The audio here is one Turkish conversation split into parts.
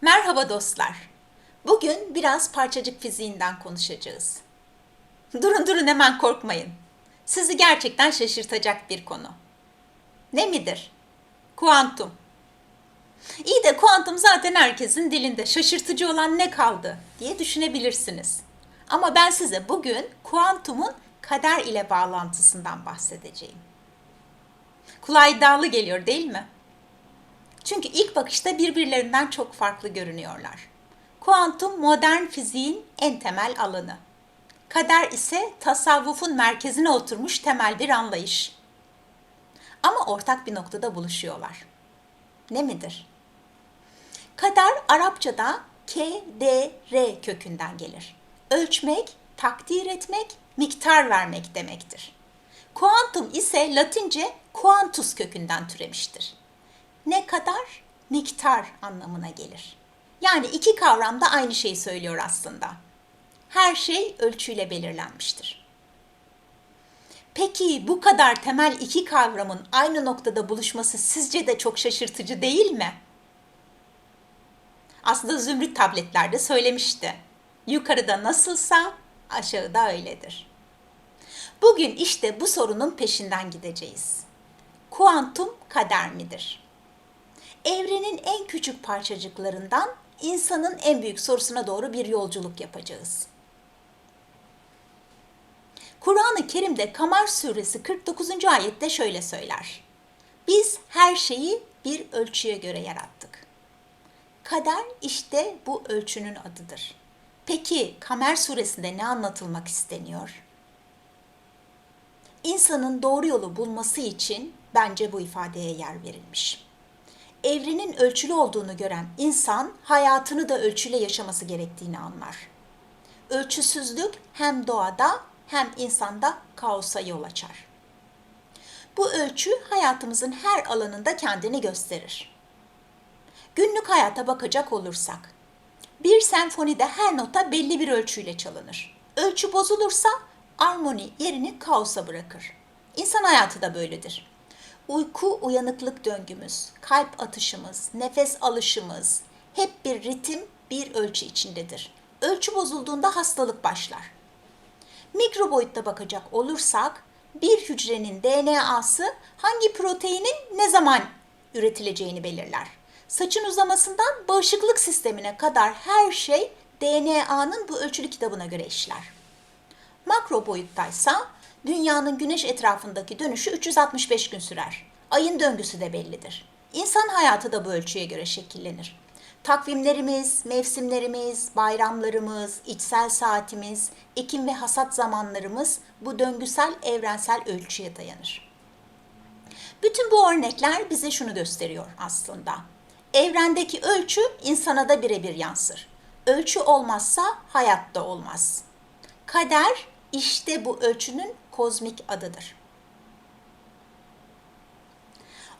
Merhaba dostlar. Bugün biraz parçacık fiziğinden konuşacağız. Durun durun hemen korkmayın. Sizi gerçekten şaşırtacak bir konu. Ne midir? Kuantum. İyi de kuantum zaten herkesin dilinde. Şaşırtıcı olan ne kaldı diye düşünebilirsiniz. Ama ben size bugün kuantumun kader ile bağlantısından bahsedeceğim. Kulağa iddialı geliyor değil mi? Çünkü ilk bakışta birbirlerinden çok farklı görünüyorlar. Kuantum modern fiziğin en temel alanı. Kader ise tasavvufun merkezine oturmuş temel bir anlayış. Ama ortak bir noktada buluşuyorlar. Ne midir? Kader Arapçada K, D, R kökünden gelir. Ölçmek, takdir etmek, miktar vermek demektir. Kuantum ise Latince quantus kökünden türemiştir ne kadar miktar anlamına gelir. Yani iki kavram da aynı şeyi söylüyor aslında. Her şey ölçüyle belirlenmiştir. Peki bu kadar temel iki kavramın aynı noktada buluşması sizce de çok şaşırtıcı değil mi? Aslında Zümrüt tabletlerde söylemişti. Yukarıda nasılsa aşağıda öyledir. Bugün işte bu sorunun peşinden gideceğiz. Kuantum kader midir? Evrenin en küçük parçacıklarından insanın en büyük sorusuna doğru bir yolculuk yapacağız. Kur'an-ı Kerim'de Kamer suresi 49. ayette şöyle söyler. Biz her şeyi bir ölçüye göre yarattık. Kader işte bu ölçünün adıdır. Peki Kamer suresinde ne anlatılmak isteniyor? İnsanın doğru yolu bulması için bence bu ifadeye yer verilmiş evrenin ölçülü olduğunu gören insan hayatını da ölçüyle yaşaması gerektiğini anlar. Ölçüsüzlük hem doğada hem insanda kaosa yol açar. Bu ölçü hayatımızın her alanında kendini gösterir. Günlük hayata bakacak olursak, bir senfonide her nota belli bir ölçüyle çalınır. Ölçü bozulursa armoni yerini kaosa bırakır. İnsan hayatı da böyledir uyku uyanıklık döngümüz, kalp atışımız, nefes alışımız hep bir ritim, bir ölçü içindedir. Ölçü bozulduğunda hastalık başlar. Mikro boyutta bakacak olursak bir hücrenin DNA'sı hangi proteinin ne zaman üretileceğini belirler. Saçın uzamasından bağışıklık sistemine kadar her şey DNA'nın bu ölçülü kitabına göre işler. Makro boyuttaysa Dünyanın güneş etrafındaki dönüşü 365 gün sürer. Ayın döngüsü de bellidir. İnsan hayatı da bu ölçüye göre şekillenir. Takvimlerimiz, mevsimlerimiz, bayramlarımız, içsel saatimiz, ekim ve hasat zamanlarımız bu döngüsel evrensel ölçüye dayanır. Bütün bu örnekler bize şunu gösteriyor aslında. Evrendeki ölçü insana da birebir yansır. Ölçü olmazsa hayat da olmaz. Kader işte bu ölçünün kozmik adıdır.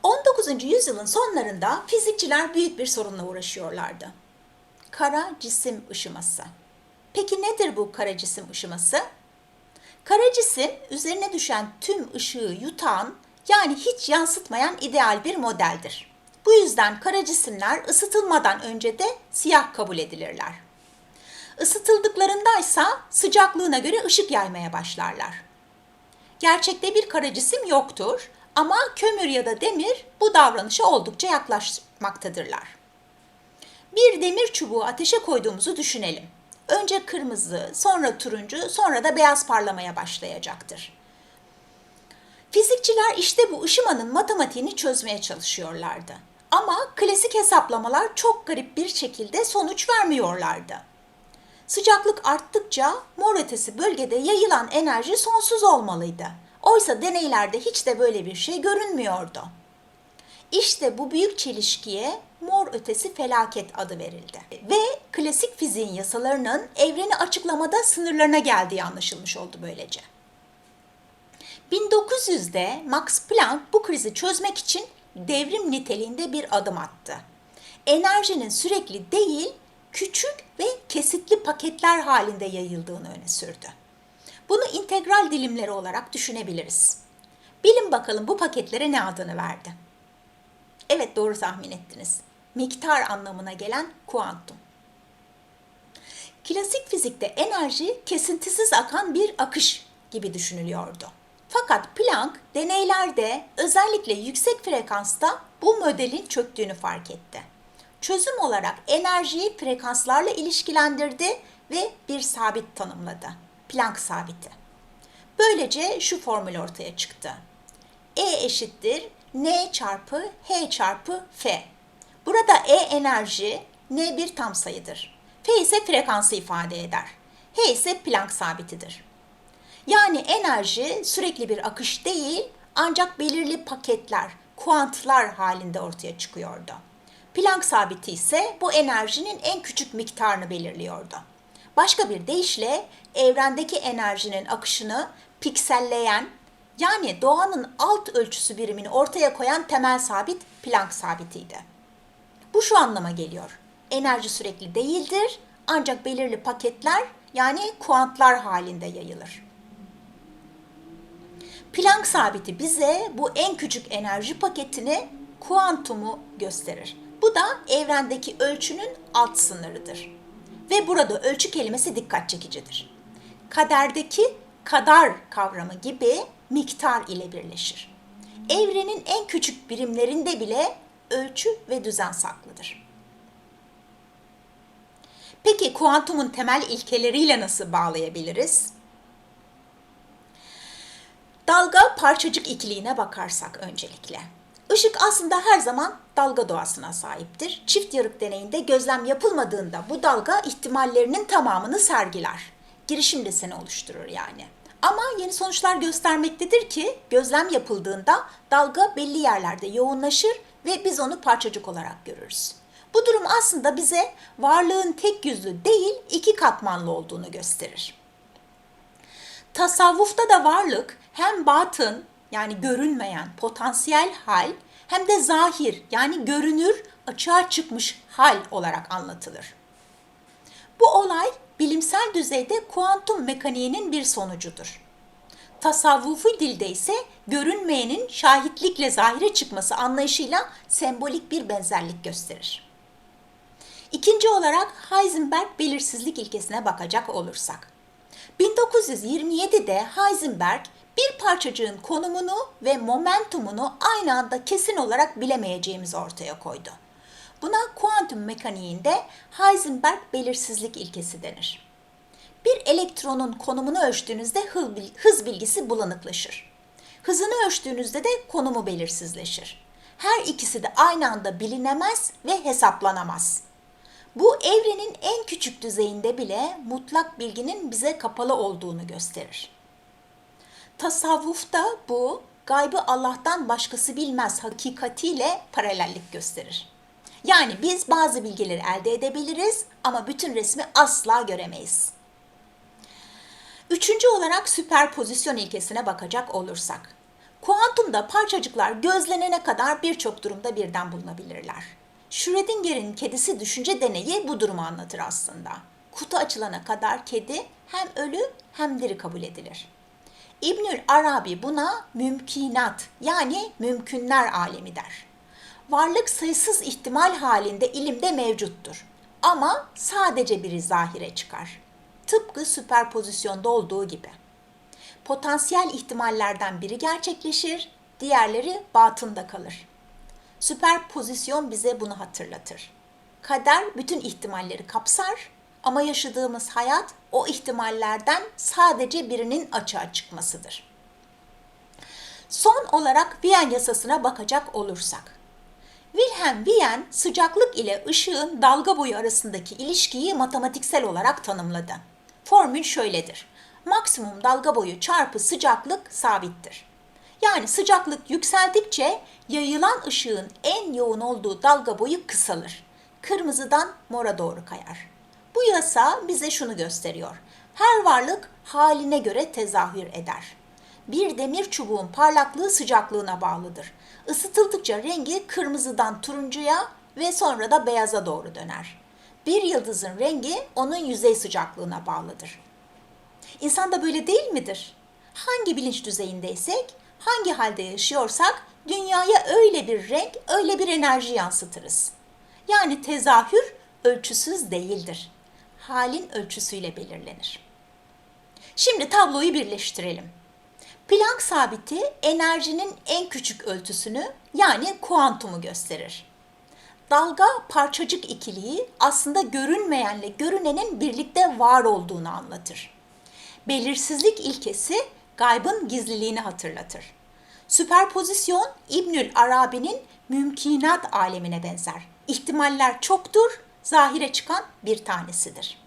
19. yüzyılın sonlarında fizikçiler büyük bir sorunla uğraşıyorlardı. Kara cisim ışıması. Peki nedir bu kara cisim ışıması? Kara cisim üzerine düşen tüm ışığı yutan yani hiç yansıtmayan ideal bir modeldir. Bu yüzden kara cisimler ısıtılmadan önce de siyah kabul edilirler. Isıtıldıklarındaysa sıcaklığına göre ışık yaymaya başlarlar. Gerçekte bir kara cisim yoktur ama kömür ya da demir bu davranışa oldukça yaklaşmaktadırlar. Bir demir çubuğu ateşe koyduğumuzu düşünelim. Önce kırmızı, sonra turuncu, sonra da beyaz parlamaya başlayacaktır. Fizikçiler işte bu ışımanın matematiğini çözmeye çalışıyorlardı. Ama klasik hesaplamalar çok garip bir şekilde sonuç vermiyorlardı. Sıcaklık arttıkça mor ötesi bölgede yayılan enerji sonsuz olmalıydı. Oysa deneylerde hiç de böyle bir şey görünmüyordu. İşte bu büyük çelişkiye mor ötesi felaket adı verildi. Ve klasik fiziğin yasalarının evreni açıklamada sınırlarına geldiği anlaşılmış oldu böylece. 1900'de Max Planck bu krizi çözmek için devrim niteliğinde bir adım attı. Enerjinin sürekli değil, küçük ve kesitli paketler halinde yayıldığını öne sürdü. Bunu integral dilimleri olarak düşünebiliriz. Bilin bakalım bu paketlere ne adını verdi? Evet doğru tahmin ettiniz. miktar anlamına gelen kuantum. Klasik fizikte enerji kesintisiz akan bir akış gibi düşünülüyordu. Fakat Planck deneylerde özellikle yüksek frekansta bu modelin çöktüğünü fark etti. Çözüm olarak enerjiyi frekanslarla ilişkilendirdi ve bir sabit tanımladı. Planck sabiti. Böylece şu formül ortaya çıktı. E eşittir N çarpı H çarpı F. Burada E enerji, N bir tam sayıdır. F ise frekansı ifade eder. H ise Planck sabitidir. Yani enerji sürekli bir akış değil ancak belirli paketler, kuantlar halinde ortaya çıkıyordu. Planck sabiti ise bu enerjinin en küçük miktarını belirliyordu. Başka bir deyişle evrendeki enerjinin akışını pikselleyen yani doğanın alt ölçüsü birimini ortaya koyan temel sabit Planck sabitiydi. Bu şu anlama geliyor. Enerji sürekli değildir ancak belirli paketler yani kuantlar halinde yayılır. Planck sabiti bize bu en küçük enerji paketini kuantumu gösterir. Bu da evrendeki ölçünün alt sınırıdır. Ve burada ölçü kelimesi dikkat çekicidir. Kaderdeki kadar kavramı gibi miktar ile birleşir. Evrenin en küçük birimlerinde bile ölçü ve düzen saklıdır. Peki kuantumun temel ilkeleriyle nasıl bağlayabiliriz? Dalga parçacık ikiliğine bakarsak öncelikle. Işık aslında her zaman dalga doğasına sahiptir. Çift yarık deneyinde gözlem yapılmadığında bu dalga ihtimallerinin tamamını sergiler. Girişim deseni oluşturur yani. Ama yeni sonuçlar göstermektedir ki gözlem yapıldığında dalga belli yerlerde yoğunlaşır ve biz onu parçacık olarak görürüz. Bu durum aslında bize varlığın tek yüzlü değil iki katmanlı olduğunu gösterir. Tasavvufta da varlık hem batın yani görünmeyen potansiyel hal hem de zahir yani görünür açığa çıkmış hal olarak anlatılır. Bu olay bilimsel düzeyde kuantum mekaniğinin bir sonucudur. Tasavvufi dilde ise görünmeyenin şahitlikle zahire çıkması anlayışıyla sembolik bir benzerlik gösterir. İkinci olarak Heisenberg belirsizlik ilkesine bakacak olursak. 1927'de Heisenberg bir parçacığın konumunu ve momentumunu aynı anda kesin olarak bilemeyeceğimizi ortaya koydu. Buna kuantum mekaniğinde Heisenberg belirsizlik ilkesi denir. Bir elektronun konumunu ölçtüğünüzde hız bilgisi bulanıklaşır. Hızını ölçtüğünüzde de konumu belirsizleşir. Her ikisi de aynı anda bilinemez ve hesaplanamaz. Bu evrenin en küçük düzeyinde bile mutlak bilginin bize kapalı olduğunu gösterir. Tasavvufta bu gaybı Allah'tan başkası bilmez hakikatiyle paralellik gösterir. Yani biz bazı bilgileri elde edebiliriz ama bütün resmi asla göremeyiz. Üçüncü olarak süperpozisyon ilkesine bakacak olursak. Kuantumda parçacıklar gözlenene kadar birçok durumda birden bulunabilirler. Schrödinger'in kedisi düşünce deneyi bu durumu anlatır aslında. Kutu açılana kadar kedi hem ölü hem diri kabul edilir. İbnül Arabi buna mümkinat yani mümkünler alemi der. Varlık sayısız ihtimal halinde ilimde mevcuttur. Ama sadece biri zahire çıkar. Tıpkı süperpozisyonda olduğu gibi. Potansiyel ihtimallerden biri gerçekleşir, diğerleri batında kalır. Süperpozisyon bize bunu hatırlatır. Kader bütün ihtimalleri kapsar ama yaşadığımız hayat o ihtimallerden sadece birinin açığa çıkmasıdır. Son olarak Wien yasasına bakacak olursak. Wilhelm Wien sıcaklık ile ışığın dalga boyu arasındaki ilişkiyi matematiksel olarak tanımladı. Formül şöyledir. Maksimum dalga boyu çarpı sıcaklık sabittir. Yani sıcaklık yükseldikçe yayılan ışığın en yoğun olduğu dalga boyu kısalır. Kırmızıdan mora doğru kayar. Bu yasa bize şunu gösteriyor. Her varlık haline göre tezahür eder. Bir demir çubuğun parlaklığı sıcaklığına bağlıdır. Isıtıldıkça rengi kırmızıdan turuncuya ve sonra da beyaza doğru döner. Bir yıldızın rengi onun yüzey sıcaklığına bağlıdır. İnsan da böyle değil midir? Hangi bilinç düzeyindeysek, hangi halde yaşıyorsak dünyaya öyle bir renk, öyle bir enerji yansıtırız. Yani tezahür ölçüsüz değildir. Halin ölçüsüyle belirlenir. Şimdi tabloyu birleştirelim. Planck sabiti enerjinin en küçük ölçüsünü yani kuantumu gösterir. Dalga parçacık ikiliği aslında görünmeyenle görünenin birlikte var olduğunu anlatır. Belirsizlik ilkesi gaybın gizliliğini hatırlatır. Süperpozisyon İbnül Arabi'nin mümkinat alemine benzer. İhtimaller çoktur, zahire çıkan bir tanesidir.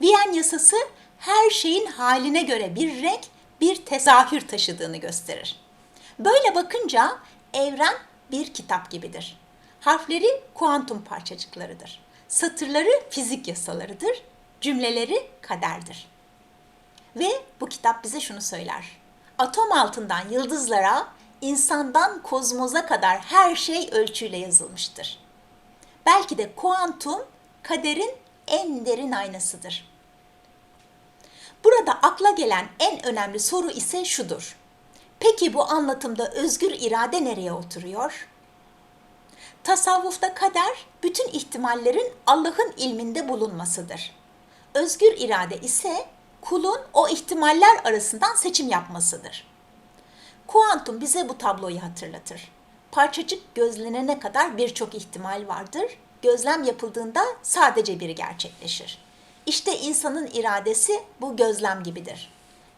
Viyen yasası her şeyin haline göre bir renk, bir tezahür taşıdığını gösterir. Böyle bakınca evren bir kitap gibidir. Harfleri kuantum parçacıklarıdır. Satırları fizik yasalarıdır. Cümleleri kaderdir. Ve bu kitap bize şunu söyler. Atom altından yıldızlara, insandan kozmoza kadar her şey ölçüyle yazılmıştır. Belki de kuantum kaderin en derin aynasıdır. Burada akla gelen en önemli soru ise şudur. Peki bu anlatımda özgür irade nereye oturuyor? Tasavvufta kader bütün ihtimallerin Allah'ın ilminde bulunmasıdır. Özgür irade ise kulun o ihtimaller arasından seçim yapmasıdır. Kuantum bize bu tabloyu hatırlatır. Parçacık gözlenene kadar birçok ihtimal vardır. Gözlem yapıldığında sadece biri gerçekleşir. İşte insanın iradesi bu gözlem gibidir.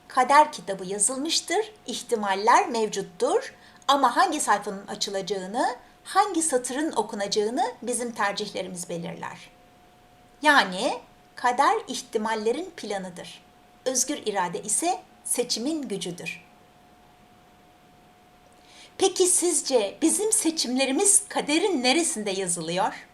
Kader kitabı yazılmıştır, ihtimaller mevcuttur ama hangi sayfanın açılacağını, hangi satırın okunacağını bizim tercihlerimiz belirler. Yani kader ihtimallerin planıdır. Özgür irade ise seçimin gücüdür. Peki sizce bizim seçimlerimiz kaderin neresinde yazılıyor?